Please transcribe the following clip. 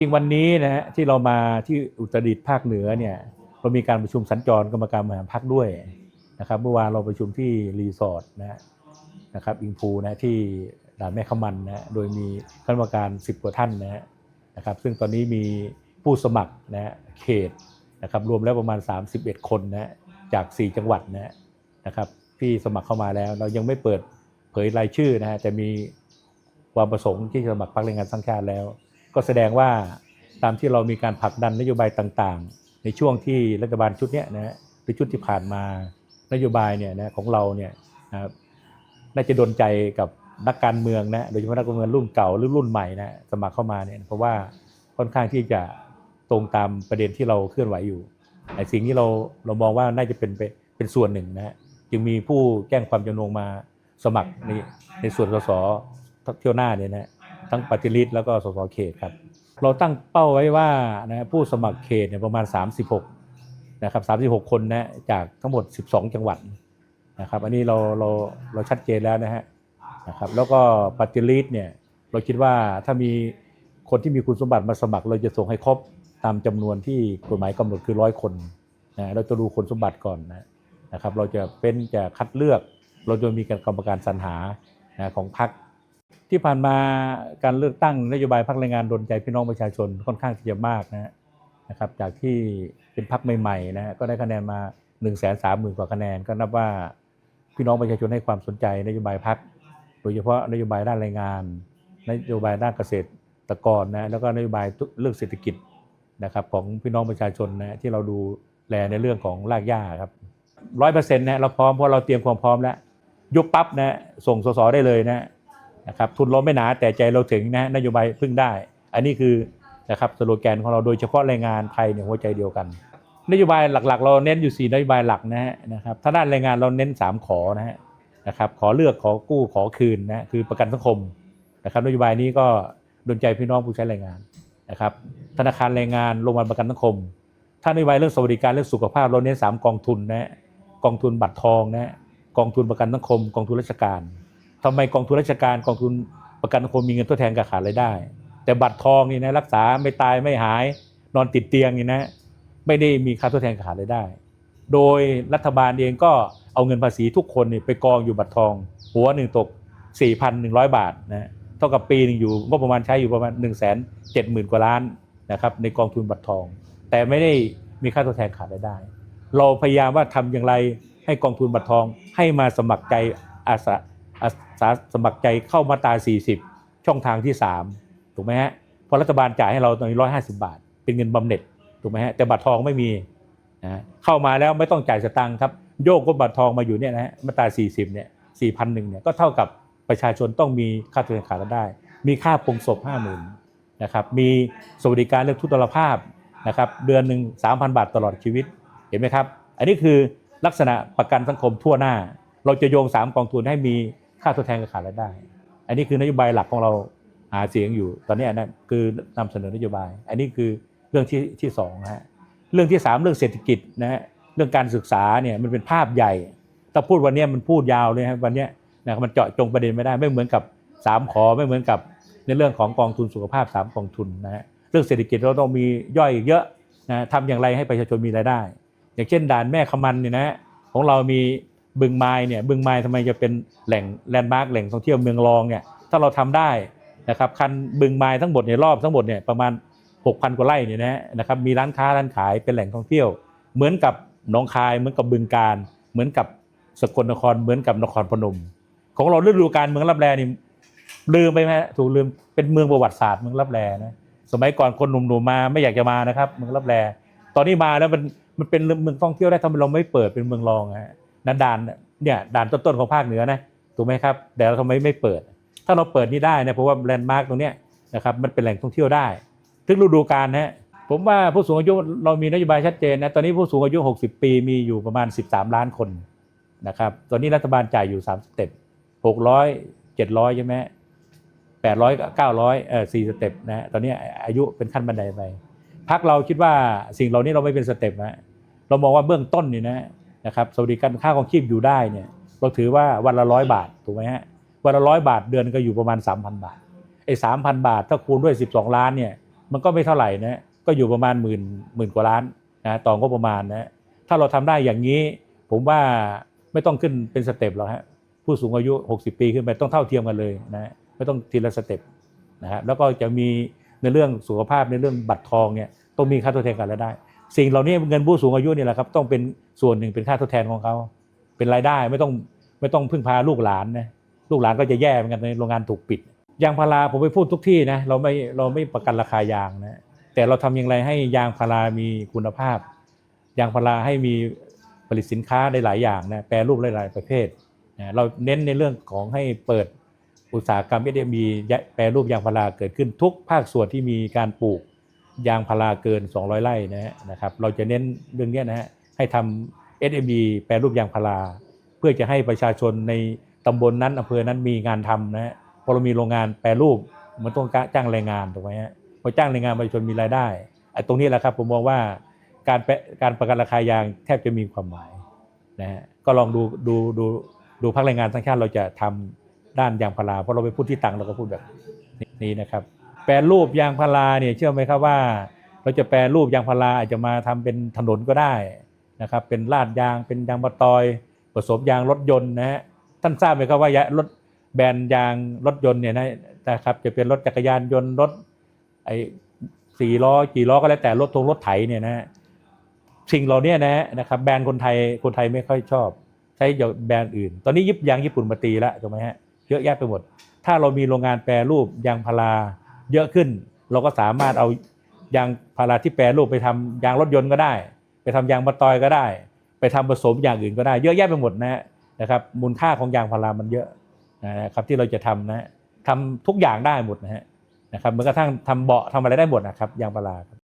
จริงวันนี้นะฮะที่เรามาที่อุตรดิตถ์ภาคเหนือเนี่ยเรามีการประชุมสัญจรกรรมการบริหารพักด้วยนะครับเมื่อวานเราประชุมที่รีสอร์ทนะนะครับอิงพูนะที่ด่านแม่ขมันนะโดยมีคณะกรรมการ10กว่าท่านนะฮะนะครับ ซึ่งตอนนี้มีผู้สมัครนะเขตนะครับรวมแล้วประมาณ 31 คนนะจาก 4 จังหวัดนะฮะนะครับที่สมัครเข้ามาแล้ว เรายังไม่เปิดเผยรายชื่อนะฮะแต่มีความประสงค์ที่จะสมัครพรรคแรงงานสร้างชาติแล้ว ก็แสดงว่าตามที่เรามีการผลักดันนโยบายต่างๆ ในช่วงที่รัฐบาลชุดนี้นะฮะหรือชุดที่ผ่านมานโยบายเนี่ยนะของเราเนี่ยนะน่าจะโดนใจกับนักการเมืองนะโดยเฉพาะนักการเมืองรุ่นเก่าหรือรุ่นใหม่นะสมัครเข้ามาเนี่ยเพราะว่าค่อนข้างที่จะตรงตามประเด็นที่เราเคลื่อนไหวอยู่ไอ้สิ่งที่เราเรามองว่าน่าจะเป็นเป็นส่วนหนึ่งนะฮะจึงมีผู้แจ้งความจำนงมาสมัครในในส่วนสสเที่ยวหน้าเนี่ยนะ ทั้งปฏิริษแล้วก็สสเขตครับเราตั้งเป้าไว้ว่านะผู้สมัครเขตเนี่ยประมาณ 36นะครับ36 คนนะจากทั้งหมด 12 จังหวัดนะครับอันนี้เราเราเราชัดเจนแล้วนะฮะนะครับแล้วก็ปฏิริษเนี่ยเราคิดว่าถ้ามีคนที่มีคุณสมบัติมาสมัคร เราจะส่งให้ครบตามจำนวนที่กฎหมายกำหนดคือร้อยคนนะเราจะดูคุณสมบัติก่อนนะนะครับ เราจะเป็นจะคัดเลือก เราจะมีการกรรมการสรรหานะของพรรค ที่ผ่านมาการเลือกตั้งนโยบายพรรคแรงงานโดนใจพี่น้องประชาชนค่อนข้างที่จะมากนะนะครับ จากที่เป็นพรรคใหม่ๆนะก็ได้คะแนนมา1นึ่งแสนสามหมื่นกว่าคะแนนก็นับว่าพี่น้องประชาชนให้ความสนใจนโยบายพรรคโดยเฉพาะนโยบายด้านแรงงาน นโยบายด้านเกษตรกรนะแล้วก็นโยบายเรื่องเศรษฐกิจนะครับของพี่น้องประชาชนนะที่เราดูแลในเรื่องของรากหญ้าครับร้อยเปอร์เซ็นต์นะเราพร้อมเพราะเราเตรียมความพร้อมแล้วยุบปั๊บนะส่งสสได้เลยนะ นะครับทุนเราไม่หนาแต่ใจเราถึงนะนโยบายพึ่งได้ อันนี้คือนะครับสโลแกนของเราโดยเฉพาะแรงงานไทยเนี่ยหัวใจเดียวกัน นโยบายหลักๆ เราเน้นอยู่ 4 นโยบายหลักนะฮะนะครับถ้าด้านแรงงานเราเน้น 3 ขอนะฮะนะครับขอเลือกขอกู้ขอคืนนะคือประกันสังคมนะครับนโยบายนี้ก็ดนใจพี่น้องผู้ใช้แรงงานนะครับธนาคารแรงงานโรงพยาบาลประกันสังคม ถ้านโยบายเรื่องสวัสดิการเรื่องสุขภาพเราเน้น3กองทุนนะกองทุนบัตรทองนะกองทุนประกันสังคม กองทุนราชการ ทำไมกองทุนราชการกองทุนประกันสังคมมีเงินทดแทนการขาดรายได้ แต่บัตรทองนี่นะรักษาไม่ตายไม่หายนอนติดเตียงนี่นะไม่ได้มีค่าทดแทนการขาดรายได้ โดยรัฐบาลเองก็เอาเงินภาษีทุกคนนี่ไปกองอยู่บัตรทอง หัวหนึ่งตก 4,100 บาทนะเท่ากับปีหนึ่งอยู่ก็ประมาณใช้อยู่ประมาณ 1 7 0 0 0 0 กว่าล้านนะครับในกองทุนบัตรทอง แต่ไม่ได้มีค่าทดแทนขาดรายได้ เราพยายามว่าทำอย่างไรให้กองทุนบัตรทองให้มาสมัครใจอาสา สาสมัครใจเข้ามาตรา40 ช่องทางที่ 3 ถูกไหมฮะเพราะรัฐบาลจ่ายให้เราตอนนี้150บาท เป็นเงินบำเหน็จถูกไหมฮะแต่บัตรทองไม่มีนะเข้ามาแล้วไม่ต้องจ่ายสตังค์ครับโยกก็บัตรทองมาอยู่เนี่ยนะฮะมาตรา40เนี่ย4,001เนี่ยก็เท่ากับประชาชนต้องมีค่าตัวแทนขาดรายได้ มีค่าปรงศพ50,000นะครับมีสวัสดิการเรื่องทุตตรภาพนะครับเดือนหนึ่ง3,000บาทตลอดชีวิตเห็นไหมครับ อันนี้คือลักษณะประกันสังคมทั่วหน้า เราจะโยง 3 กองทุนให้มี ค่าทดแทนการขาดรายได้ อันนี้คือนโยบายหลักของเราหาเสียงอยู่ ตอนนี้นะคือนำเสนอนโยบาย อันนี้คือเรื่องที่ที่สองนะฮะเรื่องที่สามเรื่องเศรษฐกิจนะฮะเรื่องการศึกษาเนี่ยมันเป็นภาพใหญ่ถ้าพูดวันนี้มันพูดยาวเลยครับวันนี้นะมันเจาะจงประเด็นไม่ได้ไม่เหมือนกับสามขอไม่เหมือนกับในเรื่องของกองทุนสุขภาพสามกองทุนนะฮะเรื่องเศรษฐกิจเราต้องมีย่อยอีกเยอะนะทำอย่างไรให้ประชาชนมีรายได้ อย่างเช่นด่านแม่ขมันเนี่ยนะฮะของเรามี บึงไม้เนี่ยบึงไม้ทำไมจะเป็นแหล่งแลนด์มาร์กแหล่งท่องเที่ยวเมืองรองเนี่ยถ้าเราทำได้นะครับคันบึงไม้ทั้งหมดในยรอบทั้งหมดเนี่ยประมาณ 6,000 กว่าไร่เนี่ยนะนะครับมีร้านค้าร้านขายเป็นแหล่งท่องเที่ยว เหมือนกับหนองคายเหมือนกับบึงการ เหมือนกับสกลนครเหมือนกับนครพนม ของเราฤดูกาลเมืองรับแลนี่ลืมไปไหมถูกลืมเป็นเมืองประวัติศาสตร์เมืองรับแลนะสมัยก่อนคนหนุ่มๆมาไม่อยากจะมานะครับ เมืองรับแลตอนนี้มาแล้วมันมันเป็นเมืองท่องเที่ยวได้ทำไมเราไม่เปิดเป็นเมืองรองฮะ นั้นด่านเนี่ยด่านต้นๆของภาคเหนือนะถูกไหมครับแต่เราทำไมไม่เปิด ถ้าเราเปิดนี่ได้นะเพราะว่าแลนด์มาร์กตรงเนี้ยนะครับมันเป็นแหล่งท่องเที่ยวได้ทุกฤดูกาลนะฮะผมว่าผู้สูงอายุเรามีนโยบายชัดเจนนะตอนนี้ผู้สูงอายุ 60 ปีมีอยู่ประมาณ 13 ล้านคนนะครับตอนนี้รัฐบาลจ่ายอยู่ 3 สเต็ป600 700 ใช่ไหม800 900เอ่อ4สเต็ปนะตอนนี้อายุเป็นขั้นบันไดไปพักเราคิดว่าสิ่งเหล่านี้เราไม่เป็นสเต็ปนะเรามองว่าเบื้องต้นนี่นะ นะครับสวัสดิการค่าของชีพอยู่ได้เนี่ยเราถือว่าวันละร้อยบาทถูกไหมฮะวันละร้อยบาทเดือนก็อยู่ประมาณ 3,000 บาทไอ้สามพันบาทถ้าคูณด้วย 12 ล้านเนี่ยมันก็ไม่เท่าไหร่นะก็อยู่ประมาณหมื่นหมื่นกว่าล้านนะต่องบประมาณนะถ้าเราทำได้อย่างนี้ ผมว่าไม่ต้องขึ้นเป็นสเต็ปหรอกฮะผู้สูงอายุ 60 ปีขึ้นไปต้องเท่าเทียมกันเลยนะไม่ต้องทีละสเต็ปนะครับแล้วก็จะมีในเรื่องสุขภาพในเรื่องบัตรทองเนี่ยต้องมีค่าทดแทนกันแล้วได้ สิ่งเหล่านี้เงินผู้สูงอายุนี่แหละครับต้องเป็นส่วนหนึ่งเป็นค่าทดแทนของเขา เป็นรายได้ไม่ต้องไม่ต้องพึ่งพาลูกหลานนะลูกหลานก็จะแย่เหมือนกันในโรงงานถูกปิดยางพาราผมไปพูดทุกที่นะเราไม่เราไม่ประกันราคายางนะแต่เราทำอย่างไรให้ยางพารามีคุณภาพ ยางพาราให้มีผลิตสินค้าได้หลายอย่างนะแปรรูปหลาย ๆ ประเภทนะเราเน้นในเรื่องของให้เปิดอุตสาหกรรมเอมีแปรรูปยางพาราเกิดขึ้นทุกภาคส่วนที่มีการปลูก ยางพาราเกิน 200 ไร่นะฮะนะครับ เราจะเน้นเรื่องนี้นะฮะให้ทำ SME แปรรูปยางพารา เพื่อจะให้ประชาชนในตำบลนั้นอำเภอนั้นมีงานทำนะฮะพอเรามีโรงงานแปรรูปมันต้องจ้างแรงงานถูกไหมฮะพอจ้างแรงงานประชาชนมีรายได้ไอ้ตรงนี้แหละครับผมมองว่าการแปะการประกันราคายางแทบจะมีความหมายนะฮะก็ลองดูดูดูดูภาคแรงงานทั้งชาติเราจะทำด้านยางพาราเพราะเราไปพูดที่ตังเราก็พูดแบบนี้นะครับ แปรรูปยางพาราเนี่ยเชื่อไหมครับว่า เราจะแปรรูปยางพาราอาจจะมาทำเป็นถนนก็ได้นะครับเป็นลาดยางเป็นยางมะตอย ผสมยางรถยนต์นะฮะท่านทราบไหมครับว่ายารถแบรนด์ยางรถยนต์เนี่ยนะนะครับจะเป็นรถจักรยานยนต์รถไอ้สี่ล้อกี่ล้อก็แล้วแต่รถทงรถไถเนี่ยนะฮะสิ่งเหล่านี้นะนะครับแบรนด์คนไทยคนไทยไม่ค่อยชอบ ใช้แบรนด์อื่น ตอนนี้ยิบยางญี่ปุ่นมาตีแล้วถูกไหมฮะเยอะแยะไปหมด ถ้าเรามีโรงงานแปรรูปยางพารา เยอะขึ้น เราก็สามารถเอายางพาราที่แปรรูปไปทำยางรถยนต์ก็ได้ ไปทำยางมะตอยก็ได้ ไปทำผสมอย่างอื่นก็ได้ เยอะแยะไปหมดนะนะครับมูลค่าของยางพารามันเยอะนะครับที่เราจะทำนะทำทุกอย่างได้หมดนะฮะนะครับเมือนกระทั่งทำเบาะทำอะไรได้หมดนะครับยางพารา